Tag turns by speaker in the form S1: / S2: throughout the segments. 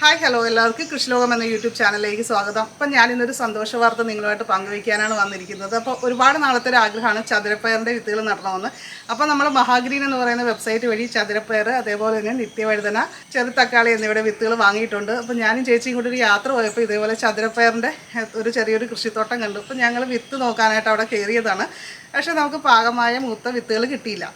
S1: Hi hello എല്ലാവർക്കും. കൃഷിലോകം എന്ന YouTube ചാനലിലേക്ക് സ്വാഗതം. അപ്പം ഞാനിന്നൊരു സന്തോഷ വാർത്ത നിങ്ങളുമായിട്ട് പങ്കുവയ്ക്കാനാണ് വന്നിരിക്കുന്നത്. അപ്പോൾ ഒരുപാട് നാളത്തെ ഒരു ആഗ്രഹമാണ് ചതുരപ്പയറിന്റെ വിത്തുകൾ നടണമെന്ന്. അപ്പോൾ നമ്മൾ മഹാഗ്രീൻ എന്ന് പറയുന്ന വെബ്സൈറ്റ് വഴി ചതുരപ്പയർ അതേപോലെ തന്നെ നിത്യവഴുതന ചെറു തക്കാളി എന്നിവയുടെ വിത്തുകൾ വാങ്ങിയിട്ടുണ്ട്. അപ്പോൾ ഞാനും ചേച്ചിയും കൂടി ഒരു യാത്ര പോയപ്പോൾ ഇതേപോലെ ചതുരപ്പയറിന്റെ ഒരു ചെറിയൊരു കൃഷിത്തോട്ടം കണ്ടു. അപ്പോൾ ഞങ്ങൾ വിത്ത് നോക്കാനായിട്ട് അവിടെ കയറിയതാണ്. പക്ഷേ നമുക്ക് പാകമായ മൂത്ത വിത്തുകൾ കിട്ടിയില്ല.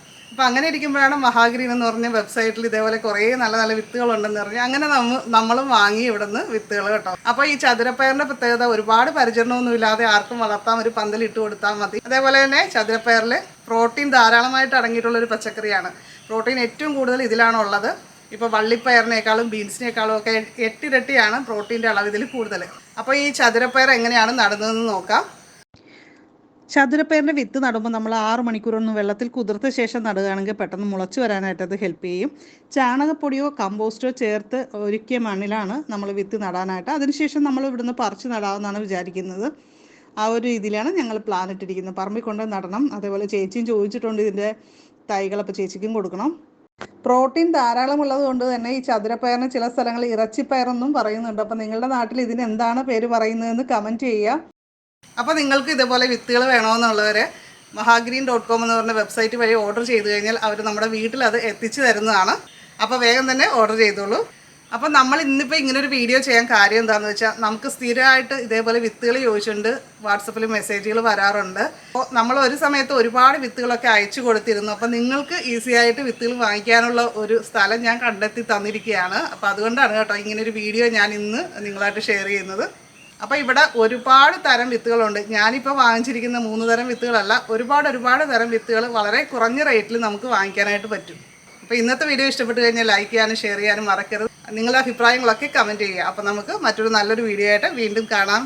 S1: അപ്പോൾ അങ്ങനെ ഇരിക്കുമ്പോഴാണ് മഹാഗ്രീൻ എന്ന് പറഞ്ഞ വെബ്സൈറ്റിൽ ഇതേപോലെ കുറേ നല്ല നല്ല വിത്തുകൾ ഉണ്ടെന്ന് പറഞ്ഞ് അങ്ങനെ നമ്മ നമ്മളും വാങ്ങി ഇവിടെ നിന്ന് വിത്തുകൾ കേട്ടോ. അപ്പോൾ ഈ ചതുരപ്പയറിന്റെ പ്രത്യേകത ഒരുപാട് പരിചരണമൊന്നും ഇല്ലാതെ ആർക്കും വളർത്താൻ ഒരു പന്തൽ ഇട്ട് കൊടുത്താൽ മതി. അതേപോലെ തന്നെ ചതുരപ്പയറിൽ പ്രോട്ടീൻ ധാരാളമായിട്ട് അടങ്ങിയിട്ടുള്ള ഒരു പച്ചക്കറിയാണ്. പ്രോട്ടീൻ ഏറ്റവും കൂടുതൽ ഇതിലാണ് ഉള്ളത് ഇപ്പോൾ വള്ളിപ്പയറിനേക്കാളും ബീൻസിനേക്കാളും ഒക്കെ എട്ടിരട്ടിയാണ് പ്രോട്ടീന്റെ അളവ് ഇതിൽ കൂടുതൽ. അപ്പോൾ ഈ ചതുരപ്പയർ എങ്ങനെയാണ് നടുന്നതെന്ന് നോക്കാം. ചതുരപ്പയറിന്റെ വിത്ത് നടുമ്പോൾ നമ്മൾ ആറ് മണിക്കൂറൊന്നും വെള്ളത്തിൽ കുതിർത്ത ശേഷം നടുകയാണെങ്കിൽ പെട്ടെന്ന് മുളച്ച് വരാനായിട്ട് അത് ഹെൽപ്പ് ചെയ്യും. ചാണകപ്പൊടിയോ കമ്പോസ്റ്റോ ചേർത്ത് ഒരുക്കിയ മണ്ണിലാണ് നമ്മൾ വിത്ത് നടാനായിട്ട്. അതിനുശേഷം നമ്മൾ ഇവിടുന്ന് പറിച്ച് നടാമെന്നാണ് വിചാരിക്കുന്നത്. ആ ഒരു രീതിയിലാണ് ഞങ്ങൾ പ്ലാൻ ഇട്ടിരിക്കുന്നത്. പറമ്പിൽ കൊണ്ട് നടണം. അതേപോലെ ചേച്ചിയും ചോദിച്ചിട്ടുണ്ട് ഇതിന്റെ തൈകളപ്പോൾ ചേച്ചിക്കും കൊടുക്കണം. പ്രോട്ടീൻ ധാരാളമുള്ളത് കൊണ്ട് തന്നെ ഈ ചതുരപ്പയറിന് ചില സ്ഥലങ്ങളിൽ ഇറച്ചിപ്പയറെന്നും പറയുന്നുണ്ട്. അപ്പം നിങ്ങളുടെ നാട്ടിൽ ഇതിന് എന്താണ് പേര് പറയുന്നതെന്ന് കമന്റ് ചെയ്യുക. അപ്പോൾ നിങ്ങൾക്ക് ഇതേപോലെ വിത്തുകൾ വേണമെന്നുള്ളവർ മഹാഗ്രീൻ ഡോട്ട് കോം എന്ന് പറഞ്ഞ വെബ്സൈറ്റ് വഴി ഓർഡർ ചെയ്തു കഴിഞ്ഞാൽ അവർ നമ്മുടെ വീട്ടിൽ അത് എത്തിച്ചു തരുന്നതാണ്. അപ്പോൾ വേഗം തന്നെ ഓർഡർ ചെയ്തോളൂ. അപ്പോൾ നമ്മൾ ഇന്നിപ്പോൾ ഇങ്ങനെ ഒരു വീഡിയോ ചെയ്യാൻ കാര്യം എന്താണെന്ന് വെച്ചാൽ നമുക്ക് സ്ഥിരമായിട്ട് ഇതേപോലെ വിത്തുകൾ ചോദിച്ചിട്ടുണ്ട്. വാട്സപ്പിൽ മെസ്സേജുകൾ വരാറുണ്ട്. അപ്പോൾ നമ്മൾ ഒരു സമയത്ത് ഒരുപാട് വിത്തുകളൊക്കെ അയച്ചു കൊടുത്തിരുന്നു. അപ്പോൾ നിങ്ങൾക്ക് ഈസി ആയിട്ട് വിത്തുകൾ വാങ്ങിക്കാനുള്ള ഒരു സ്ഥലം ഞാൻ കണ്ടെത്തി തന്നിരിക്കുകയാണ്. അപ്പോൾ അതുകൊണ്ടാണ് കേട്ടോ ഇങ്ങനെ ഒരു വീഡിയോ ഞാൻ ഇന്ന് നിങ്ങളായിട്ട് ഷെയർ ചെയ്യുന്നത്. അപ്പോൾ ഇവിടെ ഒരുപാട് തരം വിത്തുകളുണ്ട്. ഞാനിപ്പോൾ വാങ്ങിച്ചിരിക്കുന്ന മൂന്ന് തരം വിത്തുകളല്ല ഒരുപാട് ഒരുപാട് തരം വിത്തുകൾ വളരെ കുറഞ്ഞ റേറ്റിൽ നമുക്ക് വാങ്ങിക്കാനായിട്ട് പറ്റും. അപ്പോൾ ഇന്നത്തെ വീഡിയോ ഇഷ്ടപ്പെട്ട് കഴിഞ്ഞാൽ ലൈക്ക് ചെയ്യാനും ഷെയർ ചെയ്യാനും മറക്കരുത്. നിങ്ങളുടെ അഭിപ്രായങ്ങളൊക്കെ കമന്റ് ചെയ്യുക. അപ്പോൾ നമുക്ക് മറ്റൊരു നല്ലൊരു വീഡിയോ ആയിട്ട് വീണ്ടും കാണാം.